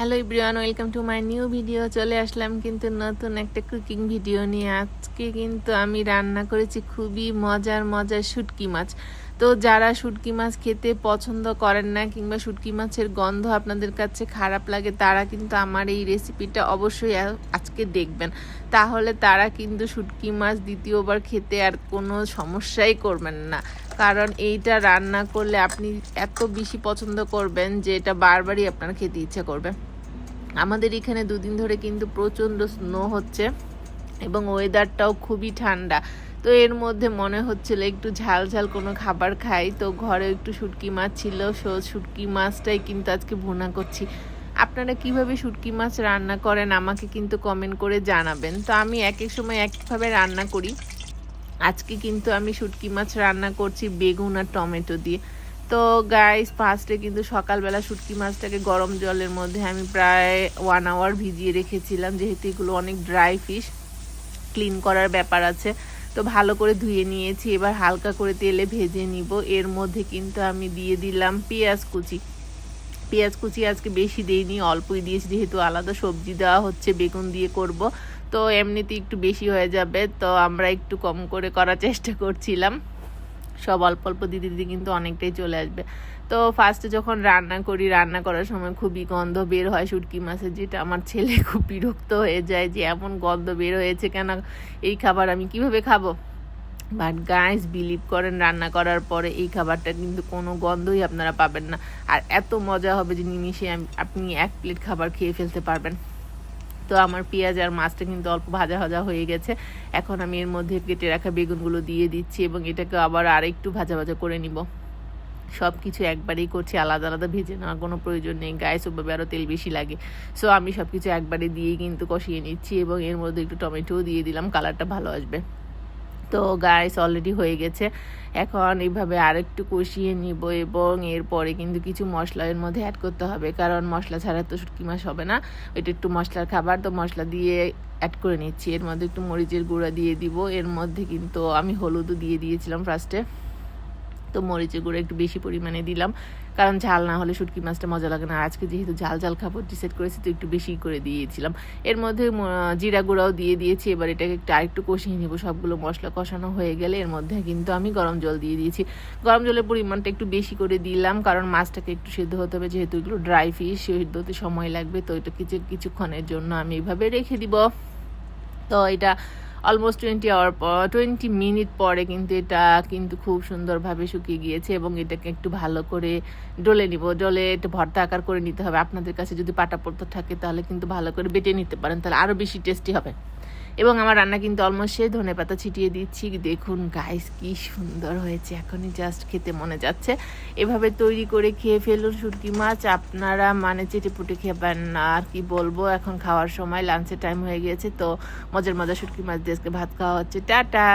Hello everyone welcome to my new video চলে আসলাম কিন্তু নতুন একটা কুকিং ভিডিও নিয়ে। আজকে কিন্তু আমি রান্না করেছি খুবই মজার মজার শুটকি মাছ। তো যারা শুটকি মাছ খেতে পছন্দ করেন না কিংবা শুটকি মাছের গন্ধ আপনাদের কাছে খারাপ লাগে, তারা কিন্তু আমার এই রেসিপিটা অবশ্যই আজকে দেখবেন। তাহলে তারা কিন্তু শুটকি মাছ দ্বিতীয়বার খেতে আর কোনো সমস্যাই করবেন না। কারণ এইটা রান্না করলে আপনি এত বেশি পছন্দ করবেন যে এটা বারবারই আপনার খেতে ইচ্ছা করবে। আমাদের এখানে দুদিন ধরে কিন্তু প্রচণ্ড স্নো হচ্ছে এবং ওয়েদারটাও খুবই ঠান্ডা। তো এর মধ্যে মনে হচ্ছিল একটু ঝাল ঝাল কোনো খাবার খাই। তো ঘরে একটু শুটকি মাছ ছিল, সো শুটকি মাছটাই কিন্তু আজকে ভুনা করছি। আপনারা কীভাবে শুটকি মাছ রান্না করেন আমাকে কিন্তু কমেন্ট করে জানাবেন। তো আমি এক এক সময় একভাবে রান্না করি। আজকে কিন্তু আমি শুটকি মাছ রান্না করছি বেগুন আর টমেটো দিয়ে। তো গাইস ফার্স্টে কিন্তু সকালবেলা শুটকি মাছটাকে গরম জলের মধ্যে আমি প্রায় ওয়ান আওয়ার ভিজিয়ে রেখেছিলাম, যেহেতু এগুলো অনেক ড্রাই ফিশ ক্লিন করার ব্যাপার আছে। তো ভালো করে ধুয়ে নিয়েছি, এবার হালকা করে তেলে ভেজে নিব। এর মধ্যে কিন্তু আমি দিয়ে দিলাম পেঁয়াজ কুচি। পেঁয়াজ কুচি আজকে বেশি দেইনি, অল্পই দিয়েছি, যেহেতু আলাদা সবজি দেওয়া হচ্ছে, বেগুন দিয়ে করব। তো এমনিতে একটু বেশি হয়ে যাবে, তো আমরা একটু কম করে করার চেষ্টা করছিলাম। সব অল্প অল্প দিতে দিতে কিন্তু অনেকটাই চলে আসবে। তো ফার্স্টে যখন রান্না করি, রান্না করার সময় খুবই গন্ধ বের হয় শুটকি মাছের, যেটা আমার ছেলে খুব বিরক্ত হয়ে যায় যে এমন গন্ধ বের হয়েছে কেন, এই খাবার আমি কীভাবে খাব? বাট গাইস বিলিভ করেন, রান্না করার পরে এই খাবারটা কিন্তু কোনো গন্ধই আপনারা পাবেন না। আর এত মজা হবে যে নিমিশে আপনি এক প্লেট খাবার খেয়ে ফেলতে পারবেন। তো আমার পেঁয়াজ আর মাছটা কিন্তু অল্প ভাজা ভাজা হয়ে গেছে। এখন আমি এর মধ্যে কেটে রাখা বেগুনগুলো দিয়ে দিচ্ছি এবং এটাকে আবার আরেকটু ভাজা ভাজা করে নিব। সব কিছু একবারেই করছি, আলাদা আলাদা ভেজে নেওয়ার কোনো প্রয়োজন নেই। গায়ে ওভাবে আরও তেল বেশি লাগে। সো আমি সব কিছু একবারে দিয়েই কিন্তু কষিয়ে নিচ্ছি এবং এর মধ্যে একটু টমেটোও দিয়ে দিলাম। কালারটা ভালো আসবে। তো গাইস অলরেডি হয়ে গেছে। এখন এইভাবে আরেকটু কষিয়ে নিব এবং এরপরে কিন্তু কিছু মশলা এর মধ্যে অ্যাড করতে হবে। কারণ মশলা ছাড়া তো শুটকি মাছ হবে না। এটা একটু মশলার খাবার, তো মশলা দিয়ে অ্যাড করে নিচ্ছি। এর মধ্যে একটু মরিচের গুঁড়া দিয়ে দিব। এর মধ্যে কিন্তু আমি হলুদও দিয়ে দিয়েছিলাম ফার্স্টে তো মরিচের গুঁড়ো একটু বেশি পরিমাণে দিলাম। কারণ ঝাল না হলে শুটকি মাছটা মজা লাগে না। আজকে যেহেতু ঝাল ঝাল খাবার ডিসাইড করেছি তো একটু বেশি করে দিয়েছিলাম। এর মধ্যে জিরা গুঁড়াও দিয়ে দিয়েছি। এবার এটাকে একটু আরেকটু কষিয়ে নিব। সবগুলো মশলা কষানো হয়ে গেলে এর মধ্যে কিন্তু আমি গরম জল দিয়ে দিয়েছি। গরম জলের পরিমাণটা একটু বেশি করে দিলাম। কারণ মাছটাকে একটু সেদ্ধ হতে হবে। যেহেতু এগুলো ড্রাই ফিশ সেদ্ধ হতে সময় লাগবে। তো এটা কিছু, কিছুক্ষণের জন্য আমি এভাবে রেখে দিব। তো এটা অলমোস্ট টোয়েন্টি আওয়ার পর টোয়েন্টি মিনিট পরে কিন্তু এটা কিন্তু খুব সুন্দরভাবে শুকিয়ে গিয়েছে এবং এটাকে একটু ভালো করে ডলে নিব। ডলে একটু ভর্তা আকার করে নিতে হবে। আপনাদের কাছে যদি পাটা পড়তে থাকে তাহলে কিন্তু ভালো করে বেটে নিতে পারেন, তাহলে আরও বেশি টেস্টি হবে। এবং আমার রান্না কিন্তু অলমোস্ট শেষ, ধনে পাতা ছিটিয়ে দিচ্ছি। দেখুন গাইস কি সুন্দর হয়েছে। এখনই জাস্ট খেতে মনে যাচ্ছে। এভাবে তৈরি করে খেয়ে ফেলুন শুটকি মাছ। আপনারা মানে চেটে পুটে খেবেন না, আর কি বলব? এখন খাওয়ার সময় লাঞ্চের টাইম হয়ে গিয়েছে, তো মজার মজার শুটকি মাছ দিয়ে ভাত খাওয়া হচ্ছে। টাটা!